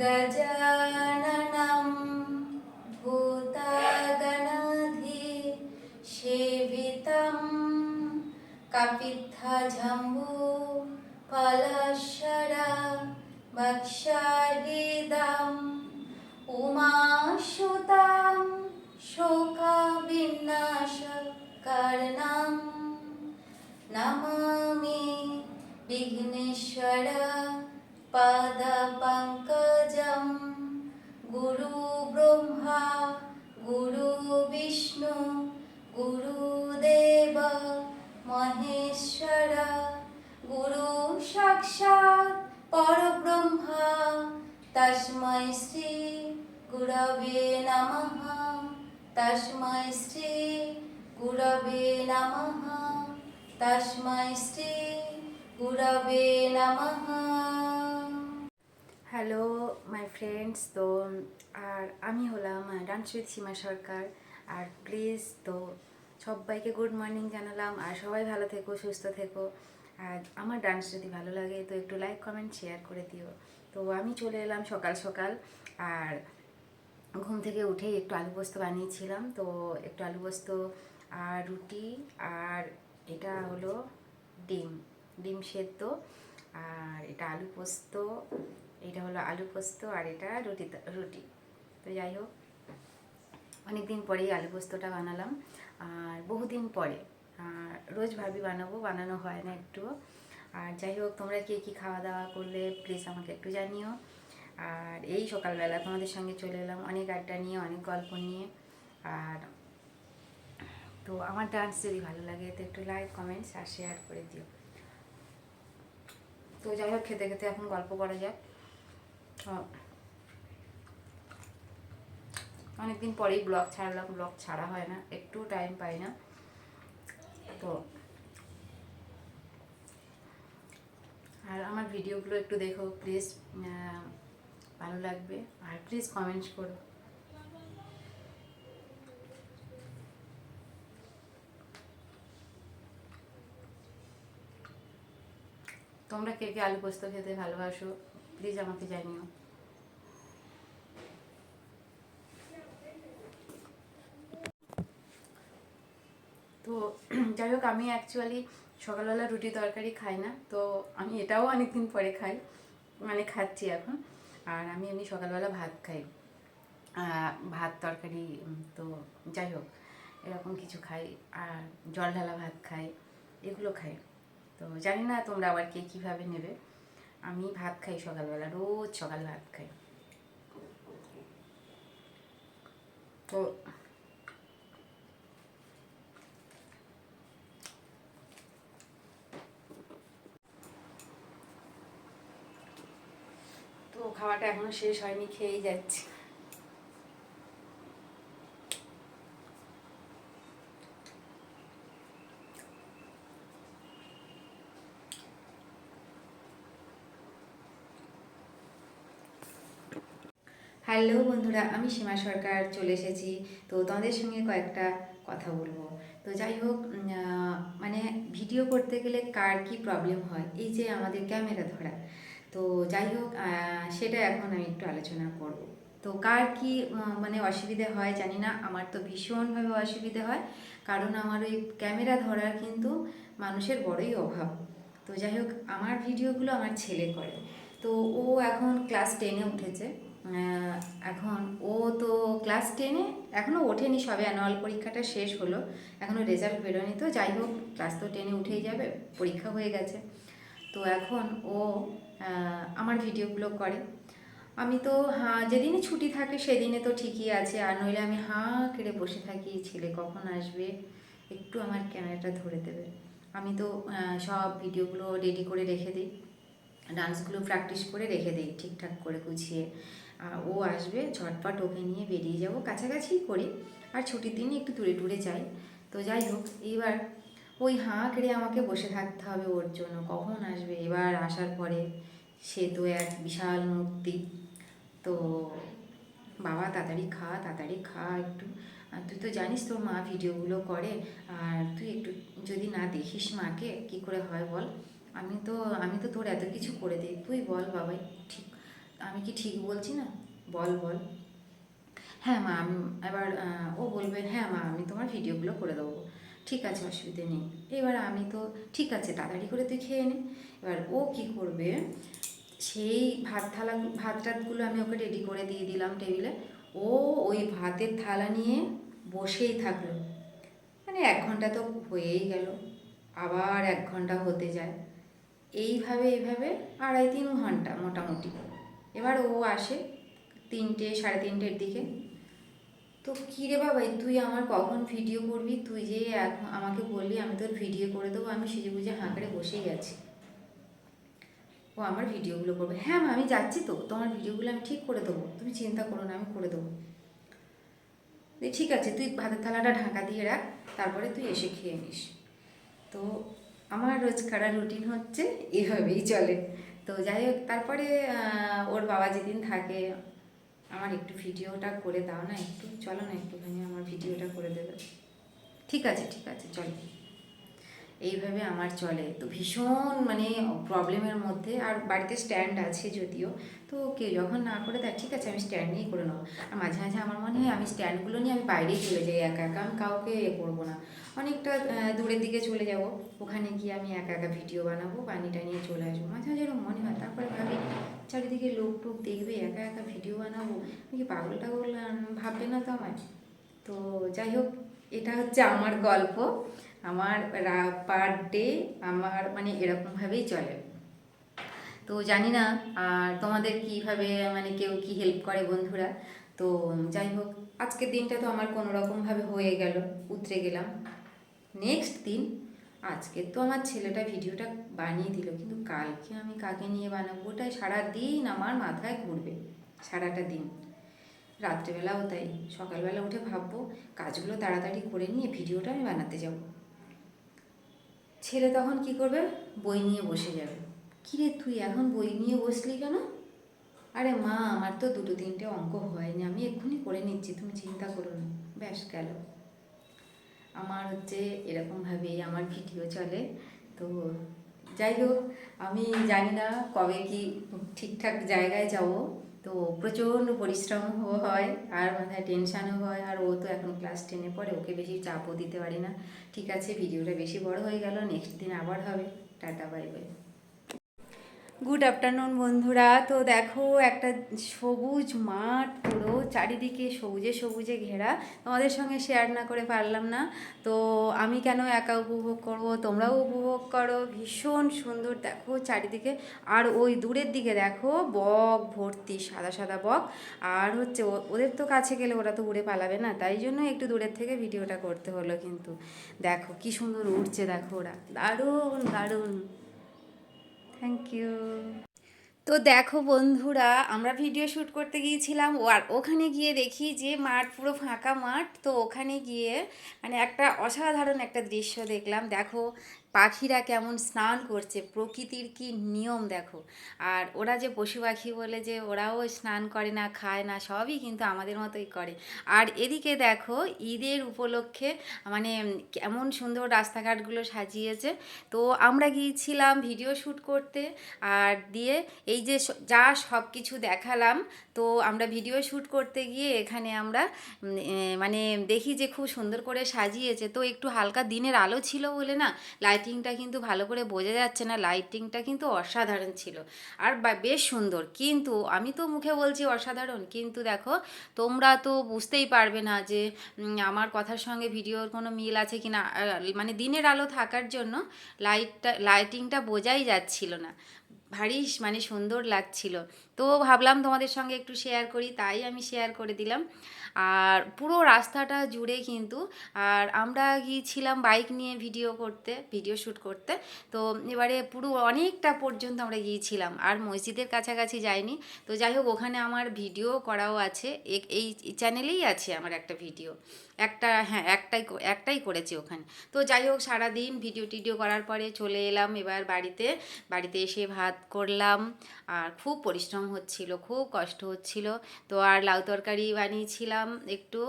गजाननं भूतागणाधि सेवितं कपित्थजम्बू फलशरा भक्षादिदम् उमासुतां পরমেশ্বর গুরু সাক্ষাৎ পরব্রহ্মা। তস্মৈ শ্রী গুরবে নমঃ। তসময় শ্রী গুরবে নমঃ। তসময় শ্রী গুরবে নমঃ। হ্যালো, মাই ফ্রেন্ডস, তো, আর আমি হলাম dance Seema Sarkar. R please, তো সবাইকে গুড মর্নিং জানালাম আর সবাই ভালো থেকো, সুস্থ থেকো। আর আমার ডান্স যদি ভালো লাগে তো একটু লাইক কমেন্ট শেয়ার করে দিও। তো আমি চলে এলাম সকাল সকাল আর ঘুম থেকে উঠেই একটু আলু পোস্ত বানিয়েছিলাম। তো একটু আলু পোস্ত, আর রুটি, আর এটা হলো ডিম ডিম সেদ্ধ। আর এটা আলু পোস্ত, এটা হলো আলু পোস্ত, আর এটা রুটি রুটি। তো যাই হোক অনেক দিন পরেই আলু পোস্তটা বানালাম। আর বহুদিন পরে রোজ ভাবি বানাবো, বানানো হয় না একটুও আর যাই হোক, তোমরা কে কী খাওয়া দাওয়া করলে প্লিজ আমাকে একটু জানিও। আর এই সকালবেলা তোমাদের সঙ্গে চলে এলাম অনেক আড্ডা নিয়ে, অনেক গল্প নিয়ে। আর তো আমার ডান্স যদি ভালো লাগে, তো একটু লাইক কমেন্টস আর শেয়ার করে দিও। তো যাই হোক খেতে খেতে এখন গল্প করা যাক তো অনেকদিন পরেই ব্লগ ছাড়লাম ব্লগ ছাড়া হয় না, একটু টাইম পাই না। তো আর আমার ভিডিওগুলো একটু দেখো প্লিজ ভালো লাগবে। আর প্লিজ কমেন্টস করো। তোমরা কে কে আলু পোস্ত খেতে ভালোবাসো প্লিজ আমাকে জানিও তো যাই হোক আমি অ্যাকচুয়ালি সকালবেলা রুটি তরকারি খাই না, তো আমি এটাও অনেকদিন পরে খাই মানে খাচ্ছি এখন। আর আমি এমনি সকালবেলা ভাত খাই। ভাত তরকারি তো যাই হোক, এরকম কিছু খাই। আর জল ঢালা ভাত খাই, এগুলো খাই। তো জানি না তোমরা আবার কে কীভাবে নেবে। আমি ভাত খাই সকালবেলা, রোজ সকাল ভাত খাই। তো তো খাওয়াটা এখনও শেষ হয়নি, খেয়েই যাচ্ছি। হ্যালো বন্ধুরা, আমি সীমা সরকার, চলে এসেছি। তো তোমাদের সঙ্গে কয়েকটা কথা বলব। তো যাই হোক মানে ভিডিও করতে গেলে কার কি প্রবলেম হয়? এই যে আমাদের ক্যামেরা ধরা। তো যাই হোক সেটা এখন আমি একটু আলোচনা করব। তো কার কি মানে অসুবিধে হয় জানি না, আমার তো ভীষণভাবে অসুবিধে হয়, কারণ আমার ওই ক্যামেরা ধরার কিন্তু মানুষের বড়ই অভাব। তো যাই হোক, আমার ভিডিওগুলো আমার ছেলে করে। তো ও এখন ক্লাস টেনে উঠেছে এখন ও তো ক্লাস টেনে এখনও ওঠেনি সবে অ্যানুয়াল পরীক্ষাটা শেষ হলো এখনও রেজাল্ট বেরোয়নি। তো যাই হোক, ক্লাস তো টেনে উঠেই যাবে, পরীক্ষা হয়ে গেছে। তো এখন ও আমার ভিডিওগুলো করে। আমি তো হ্যাঁ যেদিনই ছুটি থাকে সেদিনে তো ঠিকই আছে। আর নইলে আমি হাঁ কেড়ে বসে থাকি, ছেলে কখন আসবে? একটু আমার ক্যামেরাটা ধরে দেবে। আমি তো সব ভিডিওগুলো রেডি করে রেখে দিই। ডান্সগুলো প্র্যাকটিস করে রেখে দিই, ঠিকঠাক করে গুছিয়ে। ও আসবে, ঝটপট ওকে নিয়ে বেরিয়ে যাব। কাছাকাছি করি। আর ছুটির দিনই একটু দূরে দূরে যাই। তো যাই হোক, এইবার ওই হাঁ কেড়ে আমাকে বসে থাকতে হবে ওর জন্য। কখন আসবে? এবার আসার পরে সে তো এক বিশাল মূর্তি। তো বাবা, তাড়াতাড়ি খা তাড়াতাড়ি খা একটু। আর তুই তো জানিস তোর মা ভিডিওগুলো করে। আর তুই একটু যদি না দেখিস মাকে, কি করে হয় বল? আমি তো আমি তো তোর এত কিছু করে দিই। তুই বল বাবাই, ঠিক, আমি কি ঠিক বলছি না? বল বল। হ্যাঁ মা, আমি এবার ও বলবে হ্যাঁ মা, আমি তোমার ভিডিওগুলো করে দেবো। ঠিক আছে, অসুবিধে নেই। এবার আমি তো ঠিক আছে, তাড়াতাড়ি করে তুই খেয়ে নে। এবার ও কি করবে, সেই ভাত থালা, ভাত টাতগুলো আমি ওকে রেডি করে দিয়ে দিলাম টেবিলে ও ওই ভাতের থালা নিয়ে বসেই থাকল। মানে এক ঘণ্টা তো হয়েই গেল, আবার এক ঘণ্টা হতে যায়। এইভাবে এইভাবে আড়াই তিন ঘণ্টা মোটামুটি। এবার ও আসে তিনটে, সাড়ে তিনটের দিকে। তো কী রে বাবা তুই আমার কখন ভিডিও করবি? তুই যে এখন আমাকে বললি আমি তোর ভিডিও করে দেবো, আমি সেজে বুঝে হাঁকড়ে বসেই আছি। ও আমার ভিডিওগুলো করবে। হ্যাঁ মা, আমি যাচ্ছি তো, তোমার ভিডিওগুলো আমি ঠিক করে দেবো। তুমি চিন্তা করো না, আমি করে দেবো। ঠিক আছে, তুই ভাতের থালাটা ঢাকা দিয়ে রাখ, তারপরে তুই এসে খেয়ে নিস। তো আমার রোজকার রুটিন হচ্ছে, এভাবেই চলে। তো যাই হোক, তারপরে ওর বাবা যেদিন থাকে আমার একটু ভিডিওটা করে দাও না একটু? চলো না একটুখানি আমার ভিডিওটা করে দেবে। ঠিক আছে ঠিক আছে, চলো। এইভাবে আমার চলে। তো ভীষণ মানে প্রবলেমের মধ্যে। আর বাড়িতে স্ট্যান্ড আছে যদিও। তো কেউ যখন না করে দেয় ঠিক আছে, আমি স্ট্যান্ড নিয়েই করে নেব। আর মাঝে মাঝে আমার মনে হয় আমি স্ট্যান্ডগুলো নিয়ে আমি বাইরেই চলে যাই একা একা। আমি কাউকে এ করব না। অনেকটা দূরের দিকে চলে যাব। ওখানে গিয়ে আমি একা একা ভিডিও বানাবো পানিটা নিয়ে চলে আসব। মাঝে মাঝে এরকম মনে হয়। তারপরে চারিদিকে লোক টোক দেখবে, একা একা ভিডিও বানাবো? আমি কি পাগল টাগল ভাববে না তো আমায়। তো যাই হোক, এটা হচ্ছে আমার গল্প। আমার পার ডে আমার মানে এরকমভাবেই চলে। তো জানি না, আর তোমাদের কীভাবে মানে কেউ কি হেল্প করে বন্ধুরা? তো যাই হোক, আজকের দিনটা তো আমার কোনো রকমভাবে হয়ে গেল, উতরে গেলাম। নেক্সট দিন আজকে তো আমার ছেলেটা ভিডিওটা বানিয়ে দিল, কিন্তু কালকে আমি কাকে নিয়ে বানাবো? ওটাই সারা দিন আমার মাথায় ঘুরবে, সারাটা দিন। রাত্রেবেলাও তাই, সকালবেলা উঠে ভাববো, কাজগুলো তাড়াতাড়ি করে নিয়ে ভিডিওটা আমি বানাতে যাব। ছেলে তখন কি করবে? বই নিয়ে বসে যাবে। কিরে তুই এখন বই নিয়ে বসলি কেন? আরে মা, আমার তো দুটো তিনটে অঙ্ক হয়নি, আমি এক্ষুনি করে নিচ্ছি, তুমি চিন্তা করো না। ব্যাস গেল। আমার হচ্ছে এরকমভাবেই আমার ভিডিও চলে। তো যাই হোক, আমি জানি না কবে কি ঠিকঠাক জায়গায় যাব। তো প্রচণ্ড পরিশ্রম হয়, আর মাথায় টেনশানও হয়, আর ও তো এখন ক্লাস টেনে পড়ে, ওকে বেশি চাপও দিতে পারি না। ঠিক আছে, ভিডিওটা বেশি বড় হয়ে গেল নেক্সট দিন আবার হবে। Tata bye bye good afternoon বন্ধুরা। তো দেখো, একটা সবুজ মাঠ পুরো, চারিদিকে সবুজে সবুজে ঘেরা। তোমাদের সঙ্গে শেয়ার না করে পারলাম না। তো আমি কেন একা উপভোগ করব? তোমরাও উপভোগ করো। ভীষণ সুন্দর। দেখো, চারিদিকে। আর ওই দূরের দিকে দেখো, বক ভর্তি, সাদা সাদা বক। আর হচ্ছে ওদের তো কাছে গেলে ওরা তো উড়ে পালাবে না। তাই জন্য একটু দূরের থেকে ভিডিওটা করতে হলো কিন্তু। দেখো, কি সুন্দর উঠছে দেখো ওরা। দারুণ দারুণ। থ্যাংক ইউ তো দেখো বন্ধুরা, আমরা ভিডিও শ্যুট করতে গিয়েছিলাম আর ওখানে গিয়ে দেখি যে মাঠ পুরো ফাঁকা মাঠ, তো ওখানে গিয়ে মানে একটা অসাধারণ একটা দৃশ্য দেখলাম। দেখো পাখিরা কেমন স্নান করছে, প্রকৃতির কি নিয়ম দেখো। আর ওরা যে পশু পাখি বলে যে ওরাও স্নান করে না, খায় না, সবই কিন্তু আমাদের মতোই করে। আর এদিকে দেখো, ঈদের উপলক্ষে মানে কেমন সুন্দর রাস্তাঘাটগুলো সাজিয়েছে। তো আমরা গিয়েছিলাম ভিডিও শ্যুট করতে আর দিয়ে এই যে যা সব কিছু দেখালাম, তো আমরা ভিডিও শ্যুট করতে গিয়ে এখানে আমরা মানে দেখি যে খুব সুন্দর করে সাজিয়েছে। তো একটু হালকা দিনের আলো ছিল বলে না লাইটিংটা কিন্তু ভালো করে বোঝা যাচ্ছে না লাইটিংটা কিন্তু অসাধারণ ছিল। আর বেশ সুন্দর। কিন্তু আমি তো মুখে বলছি অসাধারণ, কিন্তু দেখো, তোমরা তো বুঝতেই পারবে না যে আমার কথার সঙ্গে ভিডিওর কোনো মিল আছে কি না। মানে দিনের আলো থাকার জন্য লাইটটা লাইটিংটা বোঝাই যাচ্ছিল না। ভারী মানে সুন্দর লাগছিল। তো ভাবলাম তোমাদের সঙ্গে একটু শেয়ার করি, তাই আমি শেয়ার করে দিলাম। আর পুরো রাস্তাটা জুড়ে কিন্তু, আর আমরা গিয়েছিলাম বাইক নিয়ে ভিডিও করতে, ভিডিও শ্যুট করতে। তো এবারে পুরো অনেকটা পর্যন্ত আমরা গিয়েছিলাম, আর মসজিদের কাছাকাছি যাইনি। তো যাই হোক, ওখানে আমার ভিডিও করাও আছে এই চ্যানেলেই আছে আমার একটা ভিডিও। একটা হ্যাঁ একটাই একটাই করেছি ওখানে। তো যাই হোক, সারাদিন ভিডিও টিডিও করার পরে চলে এলাম এবার বাড়িতে। বাড়িতে এসে ভাত করলাম, আর খুব পরিশ্রম হচ্ছিল, খুব কষ্ট হচ্ছিল। তো আর লাউ তরকারি বানিয়েছিলাম একটু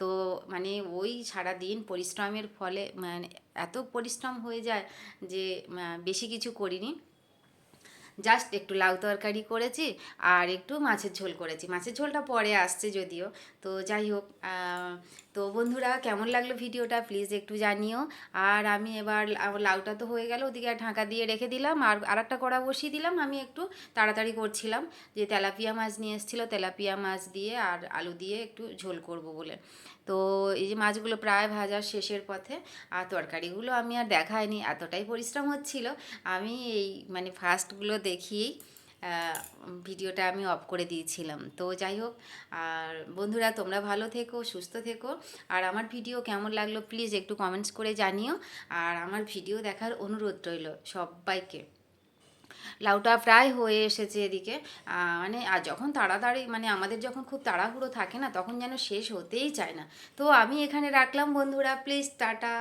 তো মানে ওই সারা দিন পরিশ্রমের ফলে মানে এত পরিশ্রম হয়ে যায় যে বেশি কিছু করিনি। জাস্ট একটু লাউ তরকারি করেছি আর একটু মাছের ঝোল করেছি। মাছের ঝোলটা পরে আসছে যদিও। তো যাই হোক তো বন্ধুরা, কেমন লাগল ভিডিওটা? প্লিজ একটু জানিও। আর আমি এবার লাউটা তো হয়ে গেল, ওদিকে ঢাকা দিয়ে রেখে দিলাম। আর আরেকটা কড়া বসিয়ে দিলাম, আমি একটু তাড়াতাড়ি করছিলাম। যে তেলাপিয়া মাছ নিয়ে এসেছিল, তেলাপিয়া মাছ দিয়ে আর আলু দিয়ে একটু ঝোল করব বলে। তো এই যে মাছগুলো প্রায় ভাজার শেষের পথে, আর তরকারিগুলো আমি আর দেখাইনি, এতটাই পরিশ্রম হচ্ছিল। আমি এই মানে ফার্স্টগুলো দেখিয়েই ভিডিওটা আমি অফ করে দিয়েছিলাম। তো যাই হোক, আর বন্ধুরা তোমরা ভালো থেকো, সুস্থ থেকো। আর আমার ভিডিও কেমন লাগল প্লিজ একটু কমেন্টস করে জানিও। আর আমার ভিডিও দেখার অনুরোধ রইল সবাইকে। লাউটা প্রায় হয়ে এসেছে এদিকে। মানে আর যখন তাড়াতাড়ি মানে আমাদের যখন খুব তাড়াহুড়ো থাকে না, তখন যেন শেষ হতেই চায় না। তো আমি এখানে রাখলাম বন্ধুরা প্লিজ টাটা।